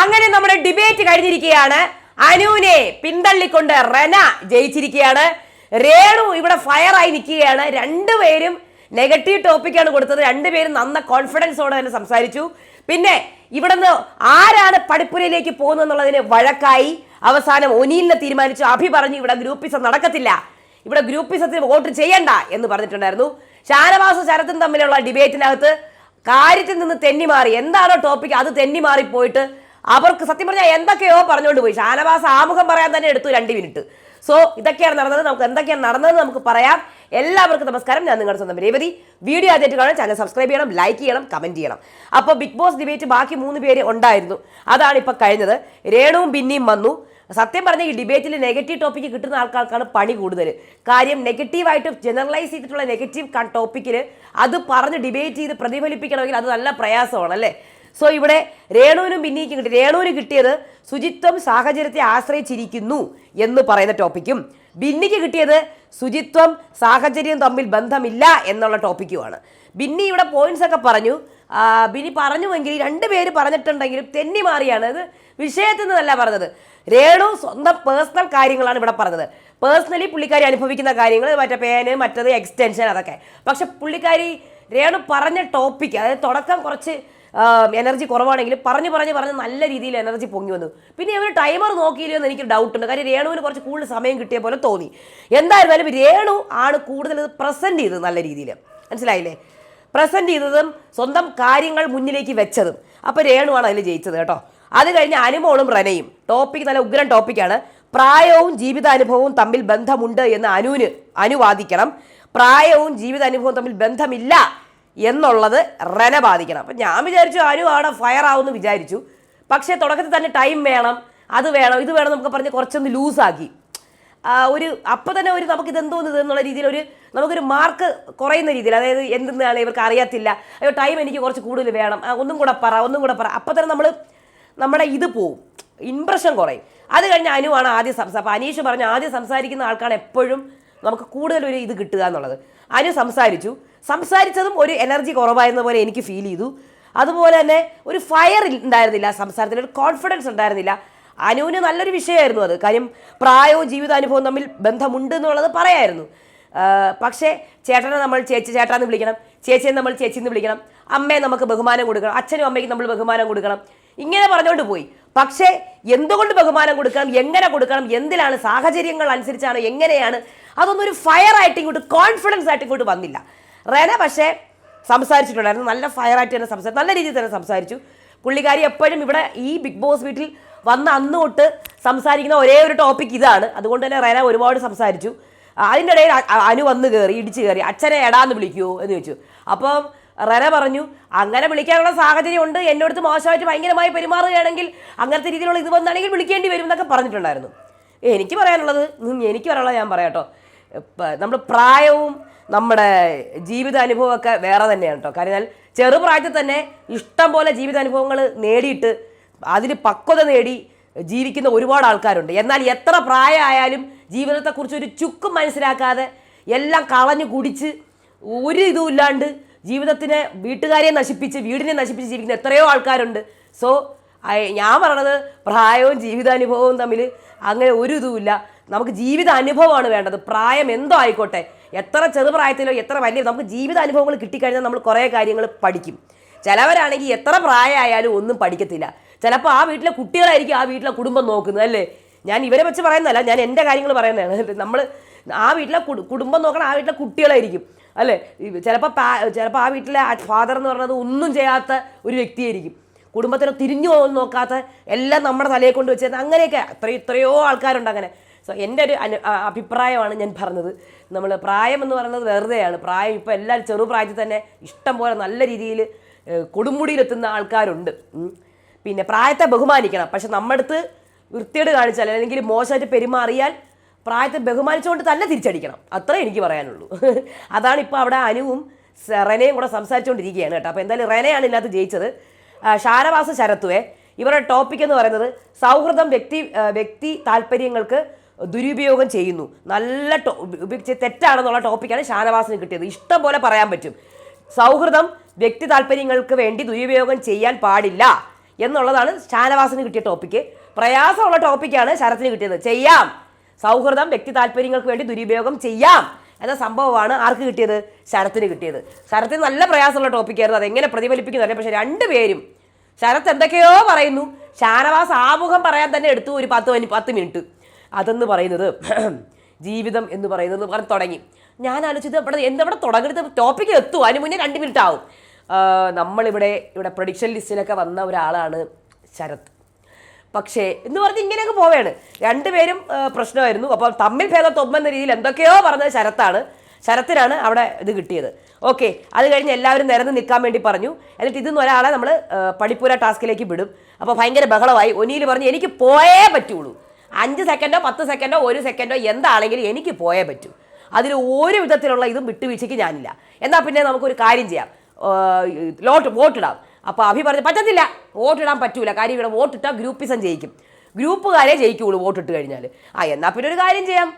അങ്ങനെ നമ്മുടെ ഡിബേറ്റ് കഴിഞ്ഞിരിക്കുകയാണ്. അനുവിനെ പിന്തള്ളിക്കൊണ്ട് റെന ജയിച്ചിരിക്കുകയാണ്. രേണു ഇവിടെ ഫയറായി നിൽക്കുകയാണ്. രണ്ടുപേരും നെഗറ്റീവ് ടോപ്പിക്കാണ് കൊടുത്തത്. രണ്ടുപേരും നന്ന കോൺഫിഡൻസോടെ തന്നെ സംസാരിച്ചു. പിന്നെ ഇവിടുന്ന് ആരാണ് പഠിപ്പുരയിലേക്ക് പോകുന്നത് എന്നുള്ളതിന് വഴക്കായി അവസാനം ഒനീലിനെ തീരുമാനിച്ചു. അഭി പറഞ്ഞു ഇവിടെ ഗ്രൂപ്പിസം നടക്കത്തില്ല. ഇവിടെ ഗ്രൂപ്പിസത്തിന് വോട്ട് ചെയ്യണ്ട എന്ന് പറഞ്ഞിട്ടുണ്ടായിരുന്നു. ഷാനവാസും ശരത്തും തമ്മിലുള്ള ഡിബേറ്റിനകത്ത് കാര്യത്തിൽ നിന്ന് തെന്നിമാറി എന്താണോ ടോപ്പിക് അത് തെന്നിമാറിപ്പോയിട്ട് പോയിട്ട് അവർക്ക് സത്യം പറഞ്ഞാൽ എന്തൊക്കെയോ പറഞ്ഞുകൊണ്ട് പോയി. ഷാനവാസ് ആമുഖം പറയാൻ തന്നെ എടുത്തു രണ്ട് മിനിറ്റ്. സോ ഇതൊക്കെയാണ് നടന്നത്. നമുക്ക് എന്തൊക്കെയാണ് നടന്നത് നമുക്ക് പറയാം. എല്ലാവർക്കും നമസ്കാരം. ഞാൻ നിങ്ങളുടെ സ്വന്തം രേവതി. വീഡിയോ ആദ്യമായിട്ട് കാണാൻ ചാനൽ സബ്സ്ക്രൈബ് ചെയ്യണം ലൈക്ക് ചെയ്യണം കമന്റ് ചെയ്യണം. അപ്പോൾ ബിഗ് ബോസ് ഡിബേറ്റ് ബാക്കി മൂന്ന് പേര് ഉണ്ടായിരുന്നു. അതാണ് ഇപ്പോൾ കഴിഞ്ഞത്. രേണുവും ബിന്നിയും വന്നു. സത്യം പറഞ്ഞ ഈ ഡിബേറ്റിൽ നെഗറ്റീവ് ടോപ്പിക്ക് കിട്ടുന്ന ആൾക്കാർക്കാണ് പണി കൂടുതൽ കാര്യം നെഗറ്റീവായിട്ട് ജനറലൈസ് ചെയ്തിട്ടുള്ള നെഗറ്റീവ് ടോപ്പിക്കിൽ അത് പറഞ്ഞ് ഡിബേറ്റ് ചെയ്ത് പ്രതിഫലിപ്പിക്കണമെങ്കിൽ അത് നല്ല പ്രയാസമാണ് അല്ലേ? സോ ഇവിടെ രേണുവിനും ബിന്നിക്കും കിട്ടി രേണുവിന് കിട്ടിയത് ശുചിത്വം സാഹചര്യത്തെ ആശ്രയിച്ചിരിക്കുന്നു എന്ന് പറയുന്ന ടോപ്പിക്കും. ബിന്നിക്ക് കിട്ടിയത് ശുചിത്വം സാഹചര്യം തമ്മിൽ ബന്ധമില്ല എന്നുള്ള ടോപ്പിക്കുമാണ്. ബിന്നി ഇവിടെ പോയിന്റ്സ് ഒക്കെ പറഞ്ഞു. ബിന്നി പറഞ്ഞുവെങ്കിൽ രണ്ടുപേര് പറഞ്ഞിട്ടുണ്ടെങ്കിലും തെന്നി മാറിയാണ്. അത് വിഷയത്തിൽ നിന്നല്ല പറഞ്ഞത്. രേണു സ്വന്തം പേഴ്സണൽ കാര്യങ്ങളാണ് ഇവിടെ പറഞ്ഞത്. പേഴ്സണലി പുള്ളിക്കാരി അനുഭവിക്കുന്ന കാര്യങ്ങൾ മറ്റേ പേന് മറ്റത് എക്സ്റ്റൻഷൻ അതൊക്കെ. പക്ഷെ പുള്ളിക്കാരി രേണു പറഞ്ഞ ടോപ്പിക്ക് അതായത് തുടക്കം കുറച്ച് എനർജി കുറവാണെങ്കിൽ പറഞ്ഞു പറഞ്ഞ് പറഞ്ഞ് നല്ല രീതിയിൽ എനർജി പൊങ്ങി വന്നു. പിന്നെ ഇവർ ടൈമർ നോക്കിയില്ലെന്ന് എനിക്ക് ഡൗട്ട് ഉണ്ട്. കാര്യം രേണുവിന് കുറച്ച് കൂടുതൽ സമയം കിട്ടിയ പോലെ തോന്നി. എന്തായിരുന്നാലും രേണു ആണ് കൂടുതൽ പ്രസന്റ് ചെയ്തത് നല്ല രീതിയിൽ. മനസ്സിലായില്ലേ? പ്രസന്റ് ചെയ്തതും സ്വന്തം കാര്യങ്ങൾ മുന്നിലേക്ക് വെച്ചതും. അപ്പോൾ രേണുവാണ് അതിൽ ജയിച്ചത് കേട്ടോ. അത് കഴിഞ്ഞ് അനുമോളും റനയും. ടോപ്പിക് നല്ല ഉഗ്രൻ ടോപ്പിക്കാണ് പ്രായവും ജീവിതാനുഭവവും തമ്മിൽ ബന്ധമുണ്ട് എന്ന് അനുവിന് അനുവാദിക്കണം. പ്രായവും ജീവിതാനുഭവവും തമ്മിൽ ബന്ധമില്ല. എന്നുള്ളത് റെന ബാധിക്കണം. അപ്പം ഞാൻ വിചാരിച്ചു ആരും അവിടെ ഫയർ ആവുമെന്ന് വിചാരിച്ചു. പക്ഷേ തുടക്കത്തിൽ തന്നെ ടൈം വേണം അത് വേണം ഇത് വേണം നമുക്ക് പറഞ്ഞ് കുറച്ചൊന്ന് ലൂസാക്കി ഒരു അപ്പം തന്നെ ഒരു നമുക്ക് ഇതെന്തോന്ന് ഇത് എന്നുള്ള രീതിയിൽ ഒരു നമുക്കൊരു മാർക്ക് കുറയുന്ന രീതിയിൽ അതായത് എന്തെന്നാണ് ഇവർക്ക് അറിയത്തില്ല. അയ്യോ ടൈം എനിക്ക് കുറച്ച് കൂടുതൽ വേണം. ഒന്നും കൂടെ പറ ഒന്നും കൂടെ പറ. അപ്പം തന്നെ നമ്മൾ നമ്മുടെ ഇത് പോവും. ഇമ്പ്രഷൻ കുറയും. അത് കഴിഞ്ഞ് അനുവാണ് ആദ്യം സംസാരം അപ്പോൾ അനീഷ് പറഞ്ഞു ആദ്യം സംസാരിക്കുന്ന ആൾക്കാണ് എപ്പോഴും നമുക്ക് കൂടുതൽ ഒരു ഇത് കിട്ടുക എന്നുള്ളത്. അനു സംസാരിച്ചു. സംസാരിച്ചതും ഒരു എനർജി കുറവായിരുന്ന പോലെ എനിക്ക് ഫീൽ ചെയ്തു. അതുപോലെ തന്നെ ഒരു ഫയർ ഉണ്ടായിരുന്നില്ല സംസാരത്തിൽ ഒരു കോൺഫിഡൻസ് ഉണ്ടായിരുന്നില്ല. അനുവിന് നല്ലൊരു വിഷയമായിരുന്നു അത്. കാര്യം പ്രായവും ജീവിതാനുഭവം തമ്മിൽ ബന്ധമുണ്ട് എന്നുള്ളത് പറയായിരുന്നു. പക്ഷേ ചേട്ടനെ നമ്മൾ ചേച്ചി ചേട്ടാന്ന് വിളിക്കണം. ചേച്ചിയെ നമ്മൾ ചേച്ചിന്ന് വിളിക്കണം. അമ്മയെ നമുക്ക് ബഹുമാനം കൊടുക്കണം. അച്ഛനും അമ്മയ്ക്കും നമ്മൾ ബഹുമാനം കൊടുക്കണം. ഇങ്ങനെ പറഞ്ഞുകൊണ്ട് പോയി. പക്ഷേ എന്തുകൊണ്ട് ബഹുമാനം കൊടുക്കണം? എങ്ങനെ കൊടുക്കണം? എന്തിനാണ് സാഹചര്യങ്ങൾ അനുസരിച്ചാണ്? എങ്ങനെയാണ്? അതൊന്നും ഒരു ഫയർ ആയിട്ട് ഇങ്ങോട്ട് കോൺഫിഡൻസ് ആയിട്ട് ഇങ്ങോട്ട് വന്നില്ല. റെന പക്ഷേ സംസാരിച്ചിട്ടുണ്ടായിരുന്നു. നല്ല ഫയർ ആയിട്ട് തന്നെ സംസാരിച്ചു. നല്ല രീതിയിൽ തന്നെ സംസാരിച്ചു. പുള്ളിക്കാരി എപ്പോഴും ഇവിടെ ഈ ബിഗ് ബോസ് വീട്ടിൽ വന്ന അന്ന് തൊട്ട് സംസാരിക്കുന്ന ഒരേ ഒരു ടോപ്പിക് ഇതാണ്. അതുകൊണ്ട് തന്നെ റെന ഒരുപാട് സംസാരിച്ചു. അതിന്റെ ഇടയിൽ അനു വന്ന് കയറി ഇടിച്ച് കയറി അച്ഛനെ എടാന്ന് വിളിക്കുമോ എന്ന് ചോദിച്ചു. അപ്പം റെന പറഞ്ഞു അങ്ങനെ വിളിക്കാനുള്ള സാഹചര്യം ഉണ്ട്. എന്റെ അടുത്ത് മോശമായിട്ട് ഭയങ്കരമായി പെരുമാറുകയാണെങ്കിൽ അങ്ങനത്തെ രീതിയിലുള്ള ഇത് വന്നാണെങ്കിൽ വിളിക്കേണ്ടി വരും എന്നൊക്കെ പറഞ്ഞിട്ടുണ്ടായിരുന്നു. എനിക്ക് പറയാനുള്ളത് എനിക്ക് പറയാനുള്ളത് ഞാൻ പറയാട്ടോ നമ്മൾ പ്രായവും നമ്മുടെ ജീവിതാനുഭവമൊക്കെ വേറെ തന്നെയാണ് കേട്ടോ. എന്നാൽ ചെറുപ്രായത്തിൽ തന്നെ ഇഷ്ടം പോലെ ജീവിതാനുഭവങ്ങൾ നേടിയിട്ട് അതിന് പക്വത നേടി ജീവിക്കുന്ന ഒരുപാട് ആൾക്കാരുണ്ട്. എന്നാൽ എത്ര പ്രായമായാലും ജീവിതത്തെക്കുറിച്ച് ഒരു ചുക്കും മനസ്സിലാക്കാതെ എല്ലാം കളഞ്ഞു കുടിച്ച് ഒരു ഇതും ഇല്ലാണ്ട് ജീവിതത്തിനെ വീട്ടുകാരെ നശിപ്പിച്ച് വീടിനെ നശിപ്പിച്ച് ജീവിക്കുന്ന എത്രയോ ആൾക്കാരുണ്ട്. സോ ഞാൻ പറയണത് പ്രായവും ജീവിതാനുഭവവും തമ്മിൽ അങ്ങനെ ഒരു ഇതുമില്ല. നമുക്ക് ജീവിത അനുഭവമാണ് വേണ്ടത്. പ്രായം എന്തോ ആയിക്കോട്ടെ എത്ര ചെറുപ്രായത്തിലോ എത്ര വലിയ നമുക്ക് ജീവിത അനുഭവങ്ങൾ കിട്ടിക്കഴിഞ്ഞാൽ നമ്മൾ കുറേ കാര്യങ്ങൾ പഠിക്കും. ചിലവരാണെങ്കിൽ എത്ര പ്രായമായാലും ഒന്നും പഠിക്കത്തില്ല. ചിലപ്പോൾ ആ വീട്ടിലെ കുട്ടികളായിരിക്കും ആ വീട്ടിലെ കുടുംബം നോക്കുന്നത് അല്ലേ? ഞാൻ ഇവരെ വെച്ച് പറയുന്നതല്ല ഞാൻ എന്റെ കാര്യങ്ങൾ പറയുന്നതാണ്. നമ്മൾ ആ വീട്ടിലെ കുടുംബം നോക്കണം ആ വീട്ടിലെ കുട്ടികളായിരിക്കും. അല്ലേ? ചിലപ്പോൾ ചിലപ്പോൾ ആ വീട്ടിലെ ഫാദർ എന്ന് പറയുന്നത് ഒന്നും ചെയ്യാത്ത ഒരു വ്യക്തിയായിരിക്കും. കുടുംബത്തിനെ തിരിഞ്ഞു പോകാൻ നോക്കാത്ത എല്ലാം നമ്മുടെ തലയെ കൊണ്ട് വെച്ചത് അങ്ങനെയൊക്കെ അത്ര എത്രയോ ആൾക്കാരുണ്ട് അങ്ങനെ. സോ എന്റെ ഒരു അഭിപ്രായമാണ് ഞാൻ പറഞ്ഞത്. നമ്മൾ പ്രായം എന്ന് പറയുന്നത് വെറുതെയാണ്. പ്രായം ഇപ്പോൾ എല്ലാവരും ചെറുപ്രായത്തിൽ തന്നെ ഇഷ്ടം പോലെ നല്ല രീതിയിൽ കൊടുമുടിയിലെത്തുന്ന ആൾക്കാരുണ്ട്. പിന്നെ പ്രായത്തെ ബഹുമാനിക്കണം. പക്ഷെ നമ്മുടെ അടുത്ത് വൃത്തിയോട് കാണിച്ചാൽ അല്ലെങ്കിൽ മോശമായിട്ട് പെരുമാറിയാൽ പ്രായത്തെ ബഹുമാനിച്ചുകൊണ്ട് തന്നെ തിരിച്ചടിക്കണം. അത്രേ എനിക്ക് പറയാനുള്ളൂ. അതാണ് ഇപ്പോൾ അവിടെ അനുവും റെനയും കൂടെ സംസാരിച്ചുകൊണ്ടിരിക്കുകയാണ് കേട്ടോ. അപ്പോൾ എന്തായാലും റെനയാണ് ഇതിനകത്ത് ജയിച്ചത്. ഷാരവാസ ശരത്തുവെ ഇവരുടെ ടോപ്പിക് എന്ന് പറയുന്നത് സൗഹൃദം വ്യക്തി വ്യക്തി താല്പര്യങ്ങൾക്ക് ദുരുപയോഗം ചെയ്യുന്നു. നല്ല ടോ തെറ്റാണെന്നുള്ള ടോപ്പിക്കാണ് ഷാനവാസിന് കിട്ടിയത്. ഇഷ്ടം പോലെ പറയാൻ പറ്റും. സൗഹൃദം വ്യക്തി താല്പര്യങ്ങൾക്ക് വേണ്ടി ദുരുപയോഗം ചെയ്യാൻ പാടില്ല എന്നുള്ളതാണ് ഷാനവാസിന് കിട്ടിയ ടോപ്പിക്ക് പ്രയാസമുള്ള ടോപ്പിക്കാണ് ശരത്തിന് കിട്ടിയത്. ചെയ്യാം. സൗഹൃദം വ്യക്തി താല്പര്യങ്ങൾക്ക് വേണ്ടി ദുരുപയോഗം ചെയ്യാം എന്ന സംഭവമാണ് ആർക്ക് കിട്ടിയത്? ശരത്തിന് കിട്ടിയത്. ശരത്തിന് നല്ല പ്രയാസമുള്ള ടോപ്പിക്കായിരുന്നു അതെങ്ങനെ പ്രതിഫലിപ്പിക്കുന്നതല്ലേ പക്ഷേ രണ്ടുപേരും ശരത്ത് എന്തൊക്കെയോ പറയുന്നു. ഷാനവാസ് ആമുഖം പറയാൻ തന്നെ എടുത്തു ഒരു പത്ത് പത്ത് മിനിറ്റ്. അതെന്ന് പറയുന്നത് ജീവിതം എന്ന് പറയുന്നത് പറഞ്ഞ് തുടങ്ങി. ഞാൻ ആലോചിച്ചത് ഇവിടെ എന്തവിടെ തുടങ്ങിയത് ടോപ്പിക്ക് എത്തും. അതിന് മുന്നേ രണ്ട് മിനിറ്റ് ആവും. നമ്മളിവിടെ ഇവിടെ പ്രൊഡിക്ഷൻ ലിസ്റ്റിലൊക്കെ വന്ന ഒരാളാണ് ശരത് പക്ഷേ എന്ന് പറഞ്ഞ് ഇങ്ങനെയൊക്കെ പോവുകയാണ്. രണ്ടുപേരും പ്രശ്നമായിരുന്നു. അപ്പം തമ്മിൽ ഭേദം തൊമ്മെന്ന രീതിയിൽ എന്തൊക്കെയോ പറഞ്ഞത് ശരത്താണ്. ശരത്തിനാണ് അവിടെ ഇത് കിട്ടിയത്. ഓക്കെ അത് കഴിഞ്ഞ് എല്ലാവരും നിരന്ന് നിൽക്കാൻ വേണ്ടി പറഞ്ഞു. എന്നിട്ട് ഇതിന്ന് ഒരാളെ നമ്മൾ പഠിപ്പൂര ടാസ്കിലേക്ക് വിടും. അപ്പോൾ ഭയങ്കര ബഹളമായി. ഒനിയിൽ പറഞ്ഞ് എനിക്ക് പോയേ പറ്റുള്ളൂ. അഞ്ച് സെക്കൻഡോ പത്ത് സെക്കൻഡോ ഒരു സെക്കൻഡോ എന്താണെങ്കിലും എനിക്ക് പോയേ പറ്റൂ. അതിൽ ഒരു വിധത്തിലുള്ള ഇതും വിട്ടുവീഴ്ചയ്ക്ക് ഞാനില്ല. എന്നാൽ പിന്നെ നമുക്കൊരു കാര്യം ചെയ്യാം. ലോട്ട് വോട്ടിടാം. അപ്പോൾ അഭി പറഞ്ഞു പറ്റത്തില്ല വോട്ടിടാൻ പറ്റൂല. കാര്യം ഇവിടെ വോട്ടിട്ടാൽ ഗ്രൂപ്പിസം ജയിക്കും. ഗ്രൂപ്പുകാരെ ജയിക്കുള്ളൂ വോട്ടിട്ട് കഴിഞ്ഞാൽ ആ എന്നാൽ പിന്നെ ഒരു കാര്യം ചെയ്യാം.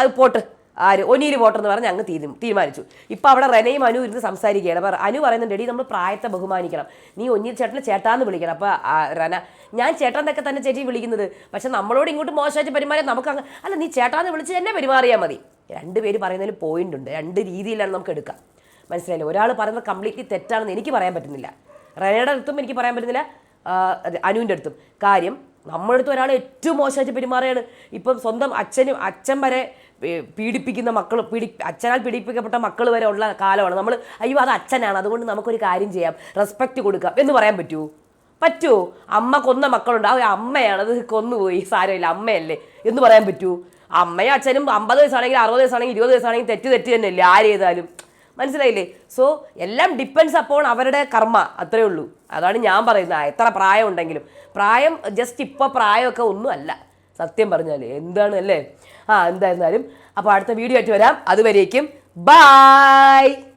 അത് പോട്ട്. ആര്? ഒനിയിൽ വോട്ടെന്ന് പറഞ്ഞ് അങ്ങ് തീരു തീരുമാനിച്ചു. ഇപ്പോൾ അവിടെ റെനയും അനു ഇരുന്ന് സംസാരിക്കുകയാണ്. അപ്പോൾ അനു പറയുന്നുണ്ട് എടി നമ്മൾ പ്രായത്തെ ബഹുമാനിക്കണം. നീ ഒന്നീർ ചേട്ടനെ ചേട്ടാന്ന് വിളിക്കണം. അപ്പോൾ റന ഞാൻ ചേട്ടൻ എന്നൊക്കെ തന്നെ ചേച്ചി വിളിക്കുന്നത്. പക്ഷെ നമ്മളോട് ഇങ്ങോട്ട് മോശമായിട്ട് പെരുമാറിയാൽ നമുക്ക് അങ്ങ് അല്ല നീ ചേട്ടാന്ന് വിളിച്ച് എന്നെ പെരുമാറിയാൽ മതി. രണ്ട് പേര് പറയുന്നതിൽ പോയിന്റ് ഉണ്ട്. രണ്ട് രീതിയിലാണ് നമുക്ക് എടുക്കാം. മനസ്സിലായില്ലേ? ഒരാൾ പറയുന്നത് കംപ്ലീറ്റ്ലി തെറ്റാണെന്ന് എനിക്ക് പറയാൻ പറ്റുന്നില്ല. റനയുടെ അടുത്തും എനിക്ക് പറയാൻ പറ്റുന്നില്ല. അനുവിന്റെ അടുത്തും. കാര്യം നമ്മുടെ അടുത്ത് ഒരാൾ ഏറ്റവും മോശമായിട്ട് പെരുമാറുകയാണ്. ഇപ്പം സ്വന്തം അച്ഛനും അച്ഛൻ വരെ പീഡിപ്പിക്കുന്ന മക്കൾ പീഡി അച്ഛനാൽ പീഡിപ്പിക്കപ്പെട്ട മക്കൾ വരെ ഉള്ള കാലമാണ്. നമ്മൾ അയ്യോ അത് അച്ഛനാണ്. അതുകൊണ്ട് നമുക്കൊരു കാര്യം ചെയ്യാം. റെസ്പെക്റ്റ് കൊടുക്കാം. എന്ന് പറയാൻ പറ്റുമോ പറ്റുമോ അമ്മ കൊന്ന മക്കളുണ്ട്. ആ അമ്മയാണ്. അത് കൊന്നുപോയി. സാരമില്ല. അമ്മയല്ലേ. എന്ന് പറയാൻ പറ്റുമോ അമ്മയും അച്ഛനും അമ്പത് വയസ്സാണെങ്കിൽ അറുപത് വയസ്സാണെങ്കിൽ ഇരുപത് വയസ്സാണെങ്കിൽ തെറ്റ് തെറ്റ് തന്നെയല്ലേ. ആര് ചെയ്താലും. മനസ്സിലായില്ലേ? സോ എല്ലാം ഡിപ്പെൻസ് അപ്പോൾ അവരുടെ കർമ്മ അത്രേ ഉള്ളൂ. അതാണ് ഞാൻ പറയുന്നത്. എത്ര പ്രായം ഉണ്ടെങ്കിലും. പ്രായം ജസ്റ്റ് ഇപ്പോൾ പ്രായമൊക്കെ ഒന്നും അല്ല. സത്യം പറഞ്ഞാൽ. എന്താണ് അല്ലേ? ആ എന്തായിരുന്നാലും. അപ്പോൾ അടുത്ത വീഡിയോ ആയിട്ട് വരാം. അതുവരേക്കും ബായ്